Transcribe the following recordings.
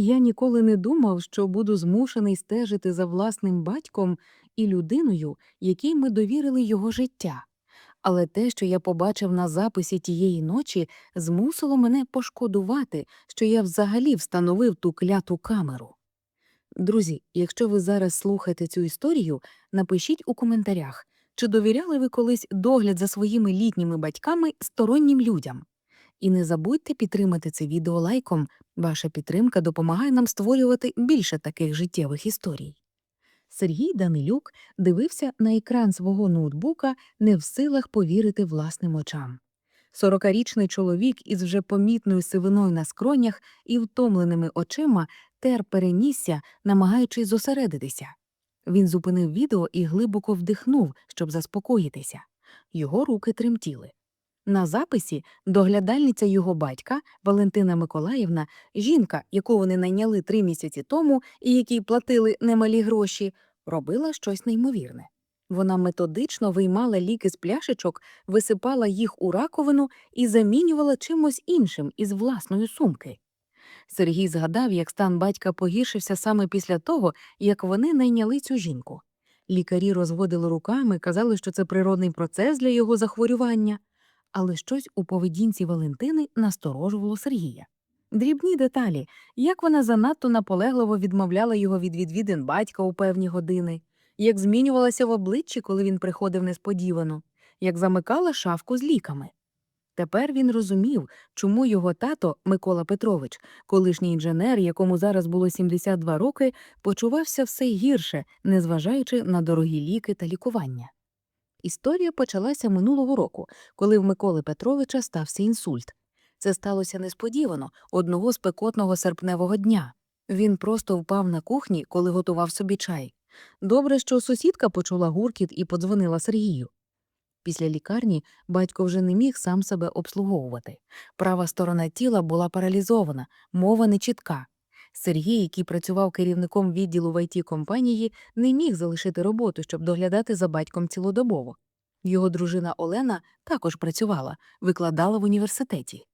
Я ніколи не думав, що буду змушений стежити за власним батьком і людиною, якій ми довірили його життя. Але те, що я побачив на записі тієї ночі, змусило мене пошкодувати, що я взагалі встановив ту кляту камеру. Друзі, якщо ви зараз слухаєте цю історію, напишіть у коментарях, чи довіряли ви колись догляд за своїми літніми батьками стороннім людям. І не забудьте підтримати це відео лайком, ваша підтримка допомагає нам створювати більше таких життєвих історій. Сергій Данилюк дивився на екран свого ноутбука, не в силах повірити власним очам. Сорокарічний чоловік із вже помітною сивиною на скронях і втомленими очима тер перенісся, намагаючись зосередитися. Він зупинив відео і глибоко вдихнув, щоб заспокоїтися. Його руки тремтіли. На записі доглядальниця його батька Валентина Миколаївна, жінка, яку вони найняли три місяці тому і якій платили немалі гроші, робила щось неймовірне. Вона методично виймала ліки з пляшечок, висипала їх у раковину і замінювала чимось іншим із власної сумки. Сергій згадав, як стан батька погіршився саме після того, як вони найняли цю жінку. Лікарі розводили руками, казали, що це природний процес для його захворювання, але щось у поведінці Валентини насторожувало Сергія. Дрібні деталі, як вона занадто наполегливо відмовляла його від відвідин батька у певні години, як змінювалася в обличчі, коли він приходив несподівано, як замикала шафку з ліками. Тепер він розумів, чому його тато Микола Петрович, колишній інженер, якому зараз було 72 роки, почувався все гірше, незважаючи на дорогі ліки та лікування. Історія почалася минулого року, коли в Миколи Петровича стався інсульт. Це сталося несподівано одного спекотного серпневого дня. Він просто впав на кухні, коли готував собі чай. Добре, що сусідка почула гуркіт і подзвонила Сергію. Після лікарні батько вже не міг сам себе обслуговувати. Права сторона тіла була паралізована, мова нечітка. Сергій, який працював керівником відділу в it компанії, не міг залишити роботу, щоб доглядати за батьком цілодобово. Його дружина Олена також працювала, викладала в університеті.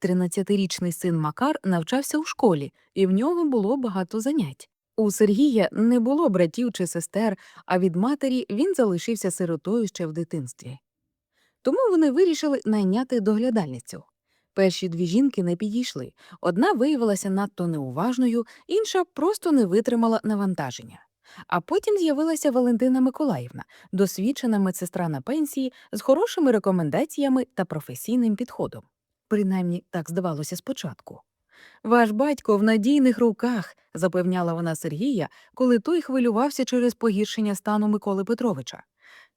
13-річний син Макар навчався у школі, і в нього було багато занять. У Сергія не було братів чи сестер, а від матері він залишився сиротою ще в дитинстві. Тому вони вирішили найняти доглядальницю. Перші дві жінки не підійшли. Одна виявилася надто неуважною, інша просто не витримала навантаження. А потім з'явилася Валентина Миколаївна, досвідчена медсестра на пенсії з хорошими рекомендаціями та професійним підходом. Принаймні так здавалося спочатку. Ваш батько в надійних руках, запевняла вона Сергія, коли той хвилювався через погіршення стану Миколи Петровича.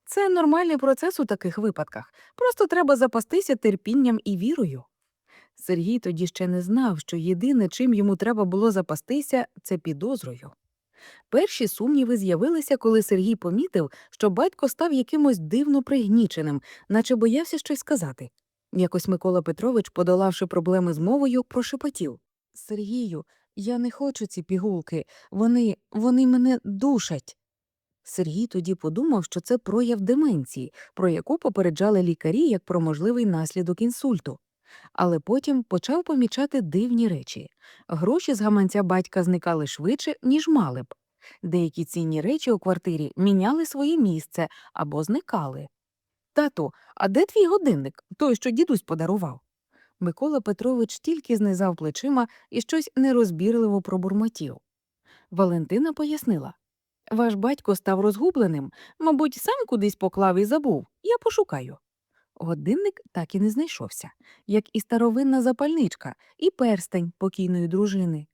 Це нормальний процес у таких випадках, просто треба запастися терпінням і вірою. Сергій тоді ще не знав, що єдине, чим йому треба було запастися, це підозрою. Перші сумніви з'явилися, коли Сергій помітив, що батько став якимось дивно пригніченим, наче боявся щось сказати. Якось Микола Петрович, подолавши проблеми з мовою, прошепотів Сергію, я не хочу ці пігулки, вони, вони мене душать. Сергій тоді подумав, що це прояв деменції, про яку попереджали лікарі як про можливий наслідок інсульту. Але потім почав помічати дивні речі. Гроші з гаманця батька зникали швидше, ніж мали б. Деякі цінні речі у квартирі міняли своє місце або зникали. Тату, а де твій годинник, той, що дідусь подарував? Микола Петрович тільки знизав плечима і щось нерозбірливо пробурмотів. Валентина пояснила Ваш батько став розгубленим, мабуть, сам кудись поклав і забув. Я пошукаю. Годинник так і не знайшовся, як і старовинна запальничка, і перстень покійної дружини.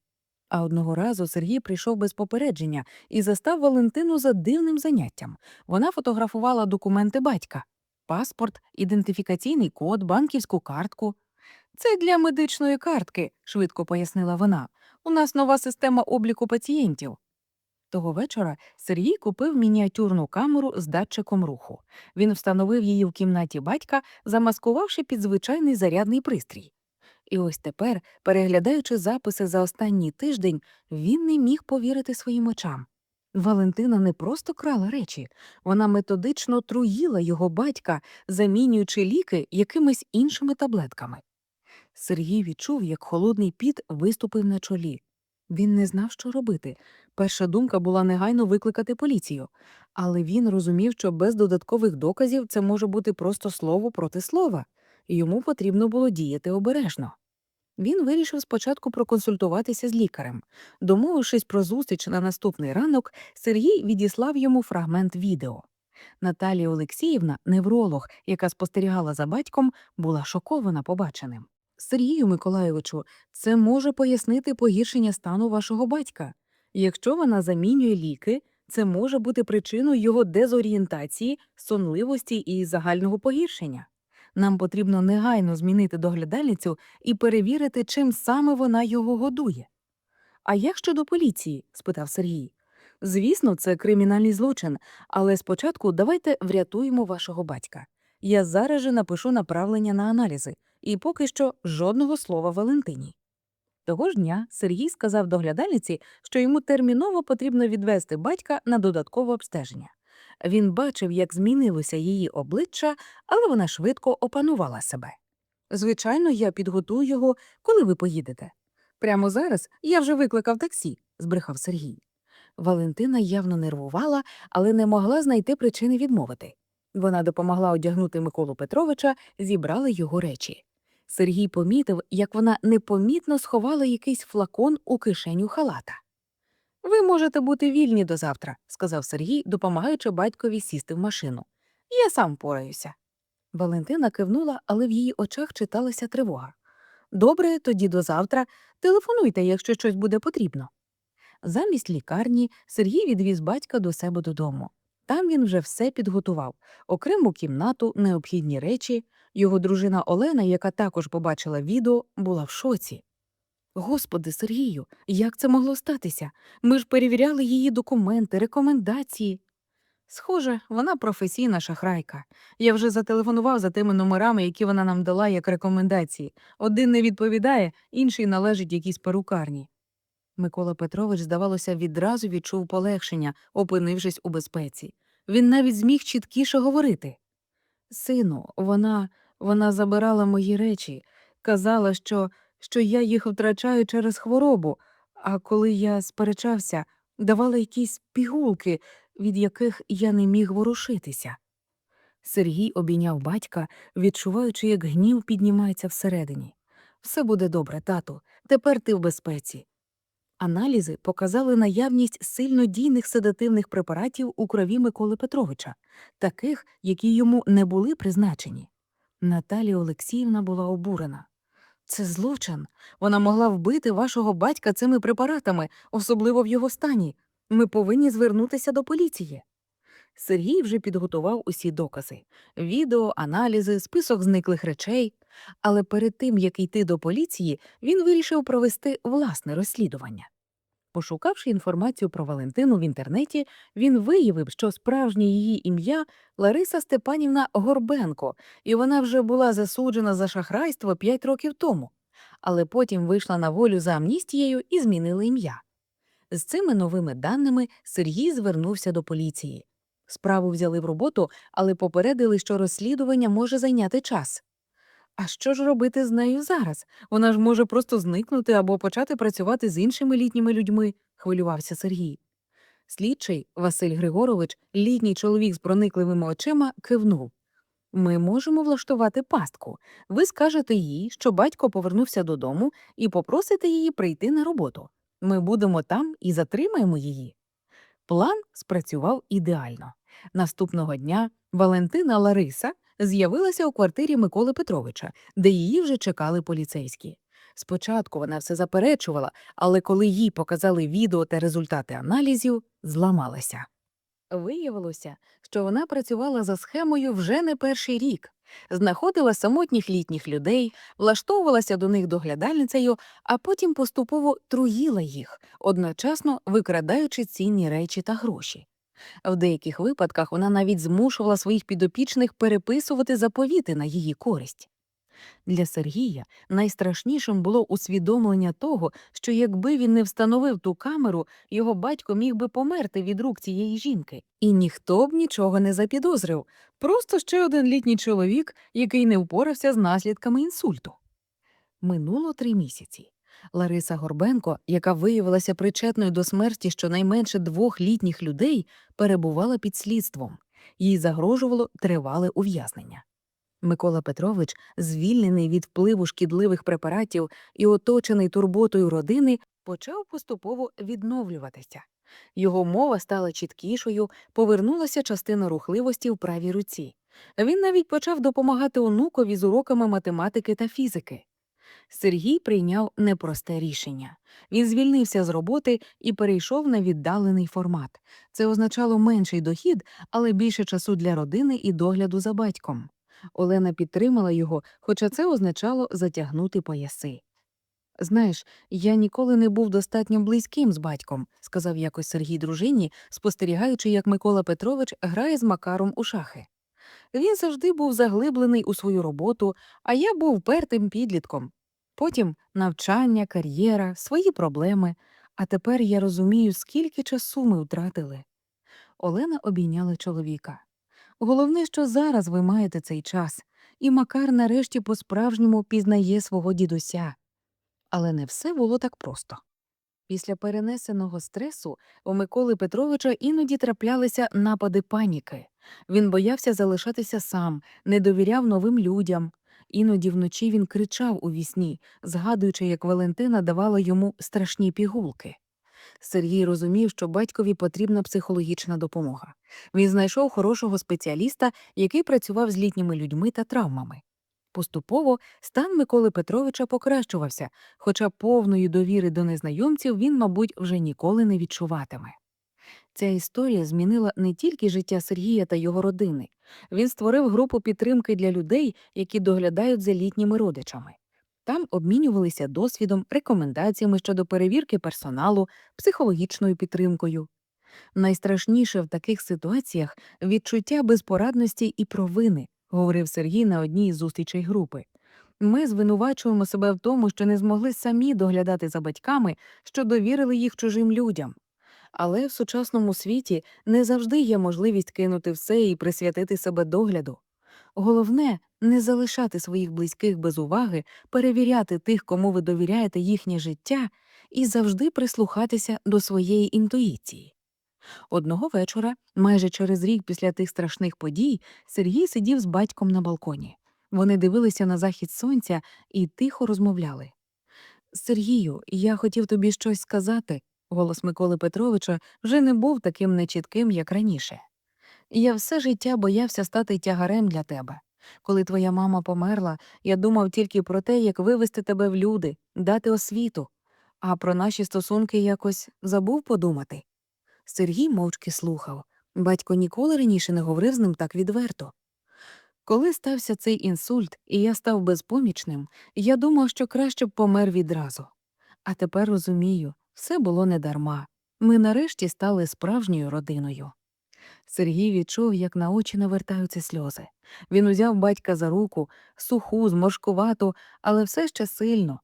А одного разу Сергій прийшов без попередження і застав Валентину за дивним заняттям. Вона фотографувала документи батька паспорт, ідентифікаційний код, банківську картку. Це для медичної картки, швидко пояснила вона. У нас нова система обліку пацієнтів. Того вечора Сергій купив мініатюрну камеру з датчиком руху. Він встановив її в кімнаті батька, замаскувавши під звичайний зарядний пристрій. І ось тепер, переглядаючи записи за останній тиждень, він не міг повірити своїм очам. Валентина не просто крала речі, вона методично труїла його батька, замінюючи ліки якимись іншими таблетками. Сергій відчув, як холодний піт виступив на чолі. Він не знав, що робити. Перша думка була негайно викликати поліцію, але він розумів, що без додаткових доказів це може бути просто слово проти слова, йому потрібно було діяти обережно. Він вирішив спочатку проконсультуватися з лікарем. Домовившись про зустріч на наступний ранок, Сергій відіслав йому фрагмент відео. Наталія Олексіївна, невролог, яка спостерігала за батьком, була шокована побаченим. Сергію Миколайовичу, це може пояснити погіршення стану вашого батька. Якщо вона замінює ліки, це може бути причиною його дезорієнтації, сонливості і загального погіршення. Нам потрібно негайно змінити доглядальницю і перевірити, чим саме вона його годує. А як щодо поліції? спитав Сергій. Звісно, це кримінальний злочин, але спочатку давайте врятуємо вашого батька. Я зараз же напишу направлення на аналізи, і поки що жодного слова Валентині. Того ж дня Сергій сказав доглядальниці, що йому терміново потрібно відвести батька на додаткове обстеження. Він бачив, як змінилося її обличчя, але вона швидко опанувала себе. Звичайно, я підготую його, коли ви поїдете. Прямо зараз я вже викликав таксі, збрехав Сергій. Валентина явно нервувала, але не могла знайти причини відмовити. Вона допомогла одягнути Миколу Петровича, зібрали його речі. Сергій помітив, як вона непомітно сховала якийсь флакон у кишеню халата. Ви можете бути вільні до завтра, сказав Сергій, допомагаючи батькові сісти в машину. Я сам пораюся. Валентина кивнула, але в її очах читалася тривога. Добре, тоді до завтра. Телефонуйте, якщо щось буде потрібно. Замість лікарні Сергій відвіз батька до себе додому. Там він вже все підготував окрему кімнату, необхідні речі. Його дружина Олена, яка також побачила відео, була в шоці. Господи, Сергію, як це могло статися? Ми ж перевіряли її документи, рекомендації. Схоже, вона професійна шахрайка. Я вже зателефонував за тими номерами, які вона нам дала як рекомендації. Один не відповідає, інший належить якійсь перукарні. Микола Петрович, здавалося, відразу відчув полегшення, опинившись у безпеці. Він навіть зміг чіткіше говорити. Сину, вона, вона забирала мої речі, казала, що, що я їх втрачаю через хворобу, а коли я сперечався, давала якісь пігулки, від яких я не міг ворушитися. Сергій обійняв батька, відчуваючи, як гнів піднімається всередині. Все буде добре, тату, тепер ти в безпеці. Аналізи показали наявність сильно дійних седативних препаратів у крові Миколи Петровича, таких, які йому не були призначені. Наталія Олексіївна була обурена. Це злочин. Вона могла вбити вашого батька цими препаратами, особливо в його стані. Ми повинні звернутися до поліції. Сергій вже підготував усі докази відео, аналізи, список зниклих речей. Але перед тим, як йти до поліції, він вирішив провести власне розслідування. Пошукавши інформацію про Валентину в інтернеті, він виявив, що справжнє її ім'я Лариса Степанівна Горбенко, і вона вже була засуджена за шахрайство 5 років тому, але потім вийшла на волю за амністією і змінила ім'я. З цими новими даними Сергій звернувся до поліції. Справу взяли в роботу, але попередили, що розслідування може зайняти час. А що ж робити з нею зараз? Вона ж може просто зникнути або почати працювати з іншими літніми людьми, хвилювався Сергій. Слідчий Василь Григорович, літній чоловік з проникливими очима, кивнув. Ми можемо влаштувати пастку. Ви скажете їй, що батько повернувся додому, і попросите її прийти на роботу. Ми будемо там і затримаємо її. План спрацював ідеально. Наступного дня Валентина Лариса з'явилася у квартирі Миколи Петровича, де її вже чекали поліцейські. Спочатку вона все заперечувала, але коли їй показали відео та результати аналізів, зламалася. Виявилося, що вона працювала за схемою вже не перший рік, знаходила самотніх літніх людей, влаштовувалася до них доглядальницею, а потім поступово труїла їх, одночасно викрадаючи цінні речі та гроші. В деяких випадках вона навіть змушувала своїх підопічних переписувати заповіти на її користь. Для Сергія найстрашнішим було усвідомлення того, що якби він не встановив ту камеру, його батько міг би померти від рук цієї жінки, і ніхто б нічого не запідозрив, просто ще один літній чоловік, який не впорався з наслідками інсульту. Минуло три місяці. Лариса Горбенко, яка виявилася причетною до смерті щонайменше двох літніх людей, перебувала під слідством. Їй загрожувало тривале ув'язнення. Микола Петрович, звільнений від впливу шкідливих препаратів і оточений турботою родини, почав поступово відновлюватися. Його мова стала чіткішою, повернулася частина рухливості в правій руці. Він навіть почав допомагати онукові з уроками математики та фізики. Сергій прийняв непросте рішення. Він звільнився з роботи і перейшов на віддалений формат. Це означало менший дохід, але більше часу для родини і догляду за батьком. Олена підтримала його, хоча це означало затягнути пояси. Знаєш, я ніколи не був достатньо близьким з батьком, сказав якось Сергій дружині, спостерігаючи, як Микола Петрович грає з Макаром у шахи. Він завжди був заглиблений у свою роботу, а я був пертим підлітком. Потім навчання, кар'єра, свої проблеми. А тепер я розумію, скільки часу ми втратили. Олена обійняла чоловіка. Головне, що зараз ви маєте цей час, і Макар нарешті по-справжньому пізнає свого дідуся. Але не все було так просто. Після перенесеного стресу у Миколи Петровича іноді траплялися напади паніки. Він боявся залишатися сам, не довіряв новим людям. Іноді вночі він кричав у вісні, згадуючи, як Валентина давала йому страшні пігулки. Сергій розумів, що батькові потрібна психологічна допомога. Він знайшов хорошого спеціаліста, який працював з літніми людьми та травмами. Поступово стан Миколи Петровича покращувався, хоча повної довіри до незнайомців він, мабуть, вже ніколи не відчуватиме. Ця історія змінила не тільки життя Сергія та його родини. Він створив групу підтримки для людей, які доглядають за літніми родичами. Там обмінювалися досвідом, рекомендаціями щодо перевірки персоналу, психологічною підтримкою. Найстрашніше в таких ситуаціях відчуття безпорадності і провини, говорив Сергій на одній із зустрічей групи. Ми звинувачуємо себе в тому, що не змогли самі доглядати за батьками, що довірили їх чужим людям. Але в сучасному світі не завжди є можливість кинути все і присвятити себе догляду. Головне не залишати своїх близьких без уваги, перевіряти тих, кому ви довіряєте їхнє життя, і завжди прислухатися до своєї інтуїції. Одного вечора, майже через рік після тих страшних подій, Сергій сидів з батьком на балконі. Вони дивилися на захід сонця і тихо розмовляли. Сергію, я хотів тобі щось сказати. Голос Миколи Петровича вже не був таким нечітким, як раніше. Я все життя боявся стати тягарем для тебе. Коли твоя мама померла, я думав тільки про те, як вивести тебе в люди, дати освіту, а про наші стосунки якось забув подумати. Сергій мовчки слухав. Батько ніколи раніше не говорив з ним так відверто. Коли стався цей інсульт, і я став безпомічним, я думав, що краще б помер відразу. А тепер розумію, все було недарма. Ми нарешті стали справжньою родиною. Сергій відчув, як на очі навертаються сльози. Він узяв батька за руку, суху, зморшкувату, але все ще сильно.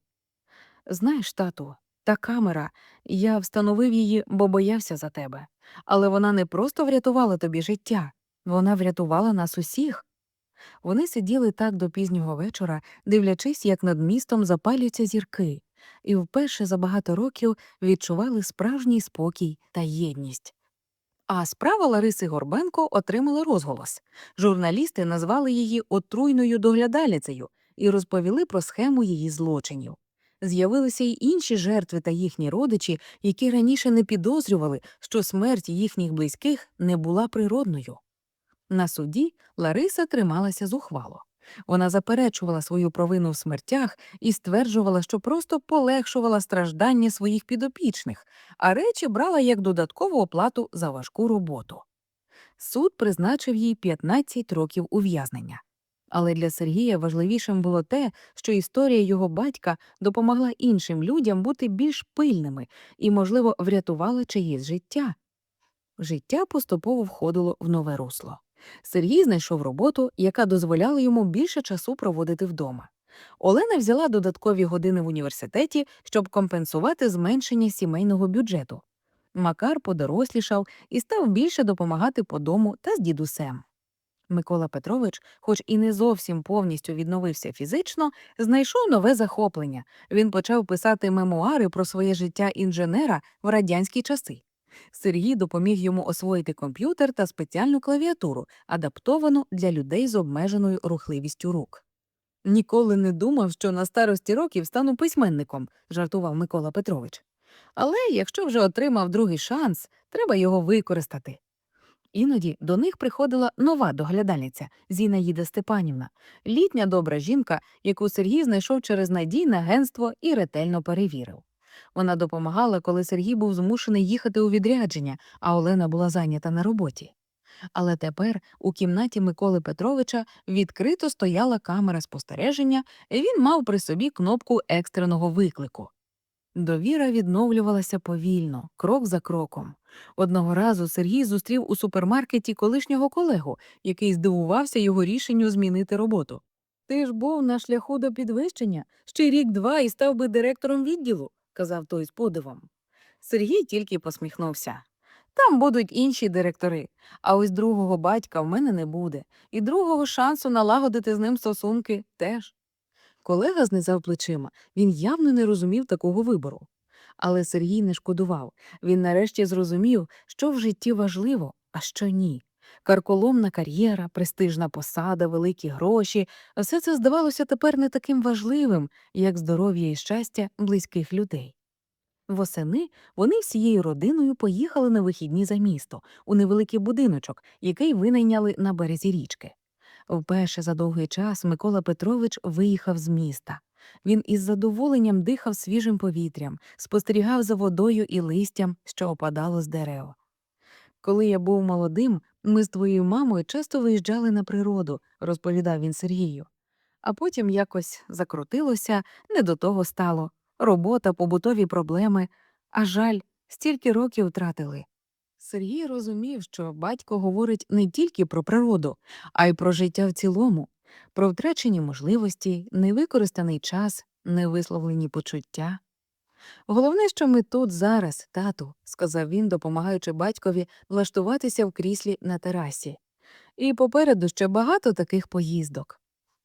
Знаєш, тату, та камера, я встановив її, бо боявся за тебе. Але вона не просто врятувала тобі життя, вона врятувала нас усіх. Вони сиділи так до пізнього вечора, дивлячись, як над містом запалюються зірки, і вперше за багато років відчували справжній спокій та єдність. А справа Лариси Горбенко отримала розголос. Журналісти назвали її отруйною доглядальницею і розповіли про схему її злочинів. З'явилися й інші жертви та їхні родичі, які раніше не підозрювали, що смерть їхніх близьких не була природною. На суді Лариса трималася зухвало. Вона заперечувала свою провину в смертях і стверджувала, що просто полегшувала страждання своїх підопічних, а речі брала як додаткову оплату за важку роботу. Суд призначив їй 15 років ув'язнення. Але для Сергія важливішим було те, що історія його батька допомогла іншим людям бути більш пильними і, можливо, врятувала чиєсь життя. Життя поступово входило в нове русло. Сергій знайшов роботу, яка дозволяла йому більше часу проводити вдома. Олена взяла додаткові години в університеті, щоб компенсувати зменшення сімейного бюджету. Макар подорослішав і став більше допомагати по дому та з дідусем. Микола Петрович, хоч і не зовсім повністю відновився фізично, знайшов нове захоплення. Він почав писати мемуари про своє життя інженера в радянські часи. Сергій допоміг йому освоїти комп'ютер та спеціальну клавіатуру, адаптовану для людей з обмеженою рухливістю рук. Ніколи не думав, що на старості років стану письменником, жартував Микола Петрович. Але якщо вже отримав другий шанс, треба його використати. Іноді до них приходила нова доглядальниця Зінаїда Степанівна, літня добра жінка, яку Сергій знайшов через надійне агентство і ретельно перевірив. Вона допомагала, коли Сергій був змушений їхати у відрядження, а Олена була зайнята на роботі. Але тепер у кімнаті Миколи Петровича відкрито стояла камера спостереження, і він мав при собі кнопку екстреного виклику. Довіра відновлювалася повільно, крок за кроком. Одного разу Сергій зустрів у супермаркеті колишнього колегу, який здивувався його рішенню змінити роботу. Ти ж був на шляху до підвищення, ще рік-два і став би директором відділу, казав той з подивом. Сергій тільки посміхнувся. Там будуть інші директори, а ось другого батька в мене не буде, і другого шансу налагодити з ним стосунки теж. Колега знизав плечима, він явно не розумів такого вибору. Але Сергій не шкодував. Він нарешті зрозумів, що в житті важливо, а що ні. Карколомна кар'єра, престижна посада, великі гроші все це здавалося тепер не таким важливим, як здоров'я і щастя близьких людей. Восени вони всією родиною поїхали на вихідні за місто, у невеликий будиночок, який винайняли на березі річки. Вперше за довгий час Микола Петрович виїхав з міста. Він із задоволенням дихав свіжим повітрям, спостерігав за водою і листям, що опадало з дерев. Коли я був молодим, ми з твоєю мамою часто виїжджали на природу, розповідав він Сергію. А потім якось закрутилося, не до того стало. Робота, побутові проблеми, а жаль, стільки років втратили. Сергій розумів, що батько говорить не тільки про природу, а й про життя в цілому, про втрачені можливості, невикористаний час, невисловлені почуття. Головне, що ми тут зараз, тату, сказав він, допомагаючи батькові влаштуватися в кріслі на терасі. І попереду ще багато таких поїздок.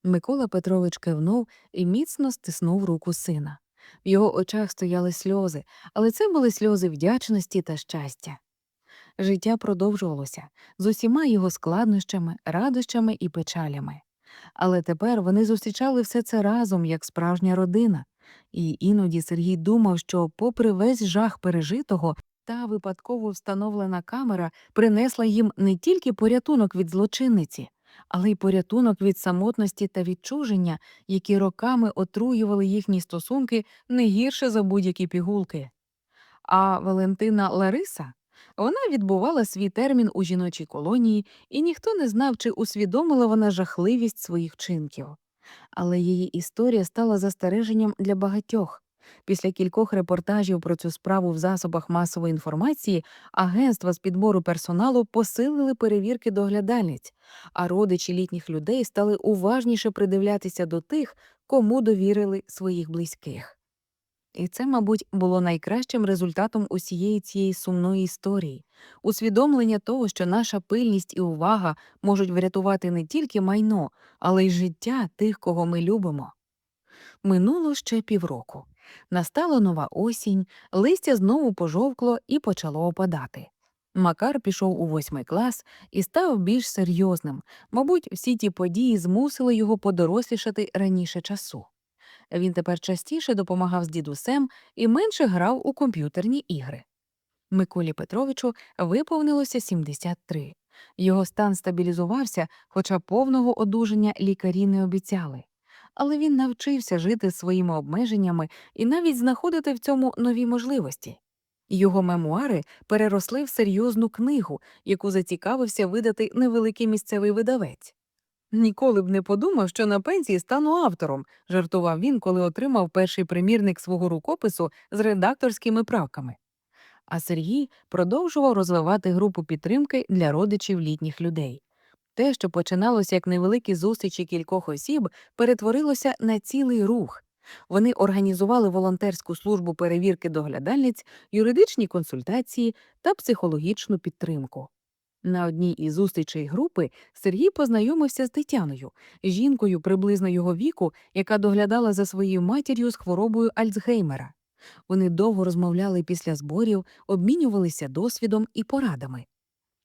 Микола Петрович кивнув і міцно стиснув руку сина. В його очах стояли сльози, але це були сльози вдячності та щастя. Життя продовжувалося з усіма його складнощами, радощами і печалями. Але тепер вони зустрічали все це разом, як справжня родина, і іноді Сергій думав, що, попри весь жах пережитого, та випадково встановлена камера принесла їм не тільки порятунок від злочинниці, але й порятунок від самотності та відчуження, які роками отруювали їхні стосунки не гірше за будь-які пігулки. А Валентина Лариса вона відбувала свій термін у жіночій колонії, і ніхто не знав, чи усвідомила вона жахливість своїх вчинків. Але її історія стала застереженням для багатьох. Після кількох репортажів про цю справу в засобах масової інформації агентства з підбору персоналу посилили перевірки доглядальниць, а родичі літніх людей стали уважніше придивлятися до тих, кому довірили своїх близьких. І це, мабуть, було найкращим результатом усієї цієї сумної історії усвідомлення того, що наша пильність і увага можуть врятувати не тільки майно, але й життя тих, кого ми любимо. Минуло ще півроку. Настала нова осінь, листя знову пожовкло і почало опадати. Макар пішов у восьмий клас і став більш серйозним. Мабуть, всі ті події змусили його подорослішати раніше часу. Він тепер частіше допомагав з дідусем і менше грав у комп'ютерні ігри. Миколі Петровичу виповнилося 73. Його стан стабілізувався, хоча повного одужання лікарі не обіцяли. Але він навчився жити своїми обмеженнями і навіть знаходити в цьому нові можливості. Його мемуари переросли в серйозну книгу, яку зацікавився видати невеликий місцевий видавець. Ніколи б не подумав, що на пенсії стану автором, жартував він, коли отримав перший примірник свого рукопису з редакторськими правками. А Сергій продовжував розвивати групу підтримки для родичів літніх людей. Те, що починалося як невеликі зустрічі кількох осіб, перетворилося на цілий рух. Вони організували волонтерську службу перевірки доглядальниць, юридичні консультації та психологічну підтримку. На одній із зустрічей групи Сергій познайомився з Тетяною, жінкою приблизно його віку, яка доглядала за своєю матір'ю з хворобою Альцгеймера. Вони довго розмовляли після зборів, обмінювалися досвідом і порадами.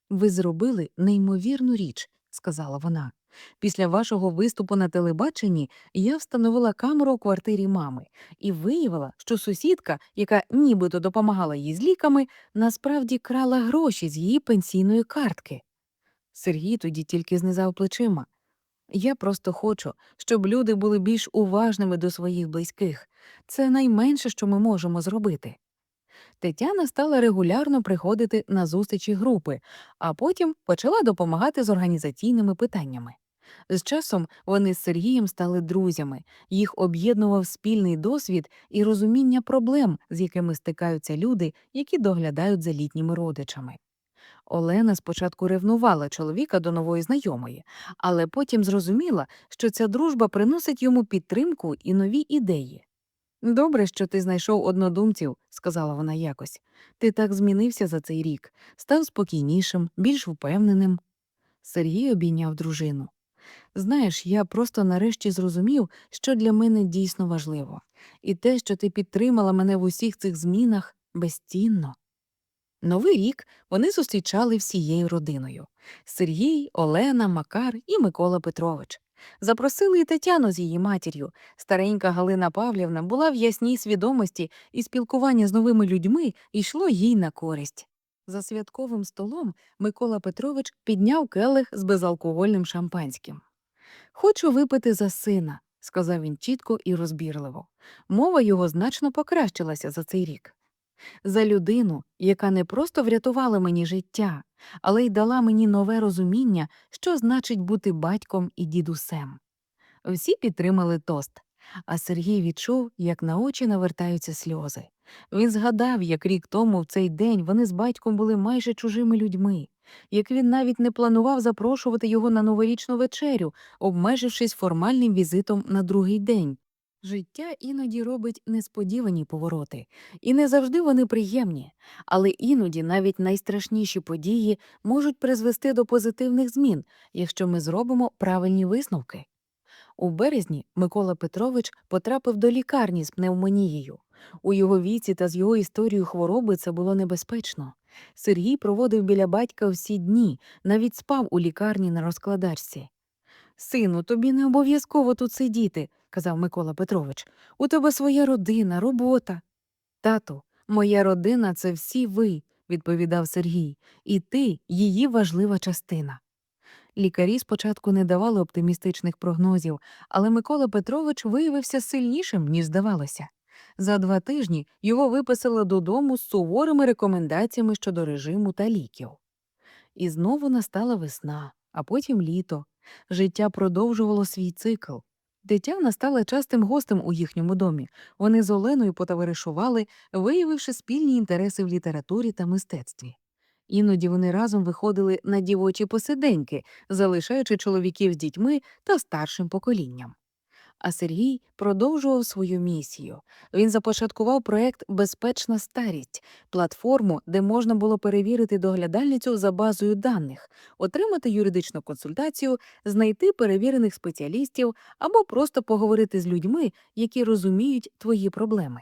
Ви зробили неймовірну річ, сказала вона. Після вашого виступу на телебаченні я встановила камеру у квартирі мами і виявила, що сусідка, яка нібито допомагала їй з ліками, насправді крала гроші з її пенсійної картки. Сергій тоді тільки знизав плечима. Я просто хочу, щоб люди були більш уважними до своїх близьких. Це найменше, що ми можемо зробити. Тетяна стала регулярно приходити на зустрічі групи, а потім почала допомагати з організаційними питаннями. З часом вони з Сергієм стали друзями, їх об'єднував спільний досвід і розуміння проблем, з якими стикаються люди, які доглядають за літніми родичами. Олена спочатку ревнувала чоловіка до нової знайомої, але потім зрозуміла, що ця дружба приносить йому підтримку і нові ідеї. Добре, що ти знайшов однодумців, сказала вона якось. Ти так змінився за цей рік, став спокійнішим, більш впевненим. Сергій обійняв дружину. Знаєш, я просто нарешті зрозумів, що для мене дійсно важливо, і те, що ти підтримала мене в усіх цих змінах, безцінно. Новий рік вони зустрічали всією родиною Сергій, Олена, Макар і Микола Петрович. Запросили і Тетяну з її матір'ю. Старенька Галина Павлівна була в ясній свідомості, і спілкування з новими людьми йшло їй на користь. За святковим столом Микола Петрович підняв келих з безалкогольним шампанським. Хочу випити за сина, сказав він чітко і розбірливо. Мова його значно покращилася за цей рік. За людину, яка не просто врятувала мені життя, але й дала мені нове розуміння, що значить бути батьком і дідусем. Всі підтримали тост, а Сергій відчув, як на очі навертаються сльози. Він згадав, як рік тому в цей день вони з батьком були майже чужими людьми, як він навіть не планував запрошувати його на новорічну вечерю, обмежившись формальним візитом на другий день. Життя іноді робить несподівані повороти, і не завжди вони приємні, але іноді навіть найстрашніші події можуть призвести до позитивних змін, якщо ми зробимо правильні висновки. У березні Микола Петрович потрапив до лікарні з пневмонією. У його віці та з його історією хвороби це було небезпечно. Сергій проводив біля батька всі дні, навіть спав у лікарні на розкладачці. Сину, тобі не обов'язково тут сидіти, казав Микола Петрович. У тебе своя родина, робота. Тату, моя родина це всі ви, відповідав Сергій, і ти її важлива частина. Лікарі спочатку не давали оптимістичних прогнозів, але Микола Петрович виявився сильнішим, ніж здавалося. За два тижні його виписали додому з суворими рекомендаціями щодо режиму та ліків. І знову настала весна, а потім літо. Життя продовжувало свій цикл. Тетяна стала частим гостем у їхньому домі. Вони з Оленою потоваришували, виявивши спільні інтереси в літературі та мистецтві. Іноді вони разом виходили на дівочі посиденьки, залишаючи чоловіків з дітьми та старшим поколінням. А Сергій продовжував свою місію. Він започаткував проект Безпечна старість, платформу, де можна було перевірити доглядальницю за базою даних, отримати юридичну консультацію, знайти перевірених спеціалістів або просто поговорити з людьми, які розуміють твої проблеми.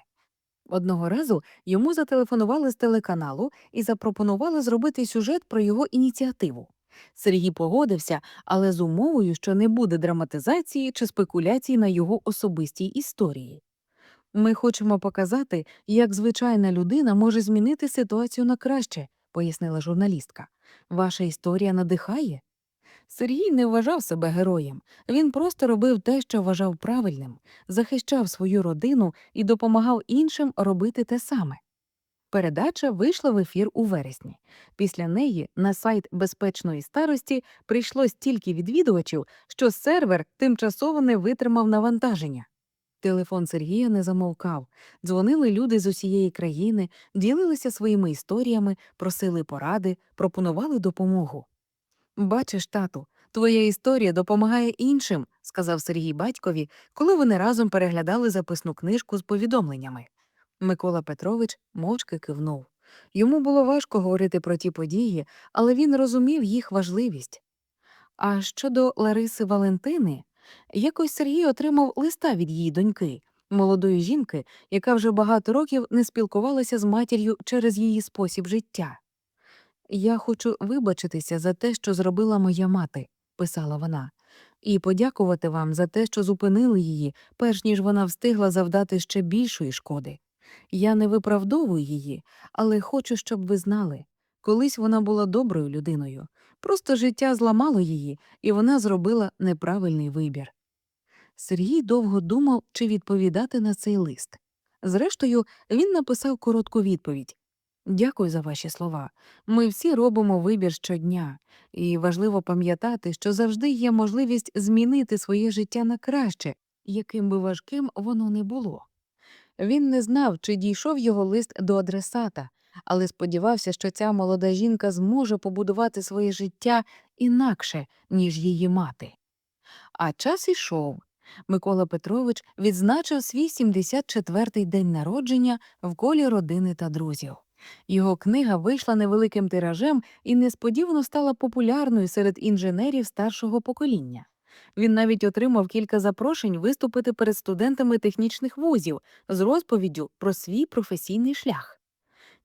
Одного разу йому зателефонували з телеканалу і запропонували зробити сюжет про його ініціативу. Сергій погодився, але з умовою, що не буде драматизації чи спекуляцій на його особистій історії. Ми хочемо показати, як звичайна людина може змінити ситуацію на краще, пояснила журналістка. Ваша історія надихає? Сергій не вважав себе героєм. Він просто робив те, що вважав правильним, захищав свою родину і допомагав іншим робити те саме. Передача вийшла в ефір у вересні. Після неї на сайт безпечної старості прийшло стільки відвідувачів, що сервер тимчасово не витримав навантаження. Телефон Сергія не замовкав. Дзвонили люди з усієї країни, ділилися своїми історіями, просили поради, пропонували допомогу. Бачиш, тату, твоя історія допомагає іншим, сказав Сергій батькові, коли вони разом переглядали записну книжку з повідомленнями. Микола Петрович мовчки кивнув. Йому було важко говорити про ті події, але він розумів їх важливість. А щодо Лариси Валентини, якось Сергій отримав листа від її доньки, молодої жінки, яка вже багато років не спілкувалася з матір'ю через її спосіб життя. Я хочу вибачитися за те, що зробила моя мати, писала вона, і подякувати вам за те, що зупинили її, перш ніж вона встигла завдати ще більшої шкоди. Я не виправдовую її, але хочу, щоб ви знали. Колись вона була доброю людиною. Просто життя зламало її, і вона зробила неправильний вибір. Сергій довго думав, чи відповідати на цей лист. Зрештою, він написав коротку відповідь Дякую за ваші слова. Ми всі робимо вибір щодня, і важливо пам'ятати, що завжди є можливість змінити своє життя на краще, яким би важким воно не було. Він не знав, чи дійшов його лист до адресата, але сподівався, що ця молода жінка зможе побудувати своє життя інакше, ніж її мати. А час ішов. Микола Петрович відзначив свій 74-й день народження в колі родини та друзів. Його книга вийшла невеликим тиражем і несподівано стала популярною серед інженерів старшого покоління. Він навіть отримав кілька запрошень виступити перед студентами технічних вузів з розповіддю про свій професійний шлях.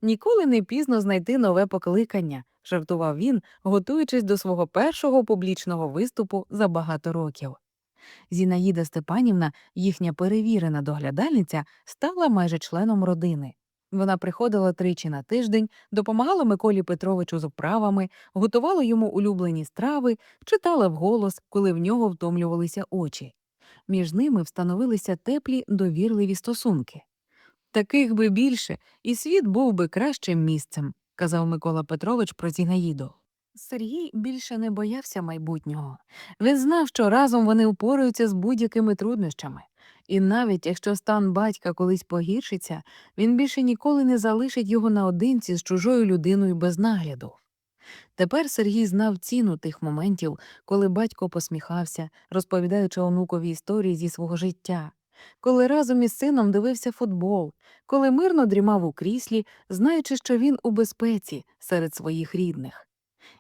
Ніколи не пізно знайти нове покликання, жартував він, готуючись до свого першого публічного виступу за багато років. Зінаїда Степанівна, їхня перевірена доглядальниця, стала майже членом родини. Вона приходила тричі на тиждень, допомагала Миколі Петровичу з управами, готувала йому улюблені страви, читала вголос, коли в нього втомлювалися очі. Між ними встановилися теплі довірливі стосунки. Таких би більше, і світ був би кращим місцем, казав Микола Петрович про Зінаїду. Сергій більше не боявся майбутнього. Він знав, що разом вони впораються з будь-якими труднощами. І навіть якщо стан батька колись погіршиться, він більше ніколи не залишить його наодинці з чужою людиною без нагляду. Тепер Сергій знав ціну тих моментів, коли батько посміхався, розповідаючи онукові історії зі свого життя, коли разом із сином дивився футбол, коли мирно дрімав у кріслі, знаючи, що він у безпеці серед своїх рідних.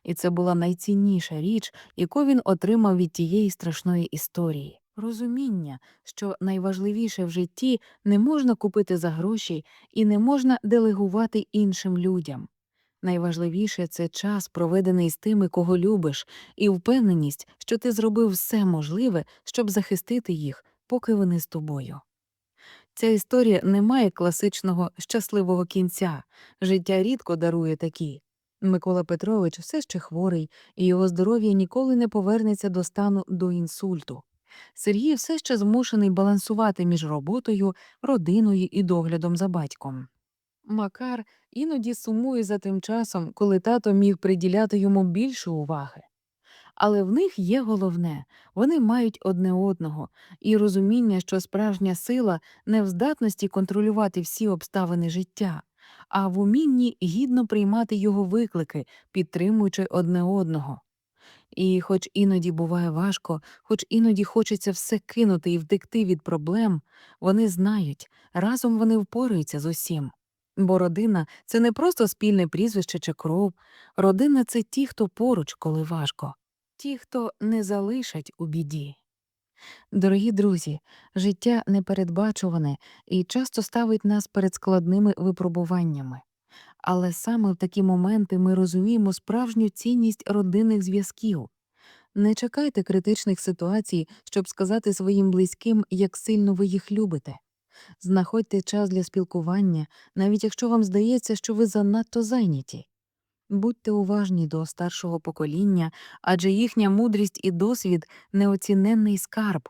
І це була найцінніша річ, яку він отримав від тієї страшної історії. Розуміння, що найважливіше в житті не можна купити за гроші і не можна делегувати іншим людям. Найважливіше це час, проведений з тими, кого любиш, і впевненість, що ти зробив все можливе, щоб захистити їх, поки вони з тобою. Ця історія не має класичного щасливого кінця, життя рідко дарує такі. Микола Петрович все ще хворий, і його здоров'я ніколи не повернеться до стану до інсульту. Сергій все ще змушений балансувати між роботою, родиною і доглядом за батьком. Макар іноді сумує за тим часом, коли тато міг приділяти йому більше уваги. Але в них є головне вони мають одне одного, і розуміння, що справжня сила не в здатності контролювати всі обставини життя, а в умінні гідно приймати його виклики, підтримуючи одне одного. І, хоч іноді буває важко, хоч іноді хочеться все кинути і втекти від проблем, вони знають, разом вони впораються з усім. Бо родина це не просто спільне прізвище чи кров, родина це ті, хто поруч, коли важко, ті, хто не залишать у біді. Дорогі друзі, життя непередбачуване і часто ставить нас перед складними випробуваннями. Але саме в такі моменти ми розуміємо справжню цінність родинних зв'язків. Не чекайте критичних ситуацій, щоб сказати своїм близьким, як сильно ви їх любите. Знаходьте час для спілкування, навіть якщо вам здається, що ви занадто зайняті. Будьте уважні до старшого покоління, адже їхня мудрість і досвід неоціненний скарб.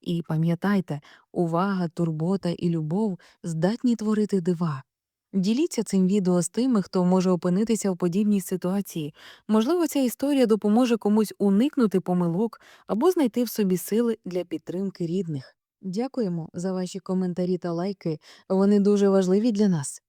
І пам'ятайте, увага, турбота і любов здатні творити дива. Діліться цим відео з тими, хто може опинитися в подібній ситуації. Можливо, ця історія допоможе комусь уникнути помилок або знайти в собі сили для підтримки рідних. Дякуємо за ваші коментарі та лайки. Вони дуже важливі для нас.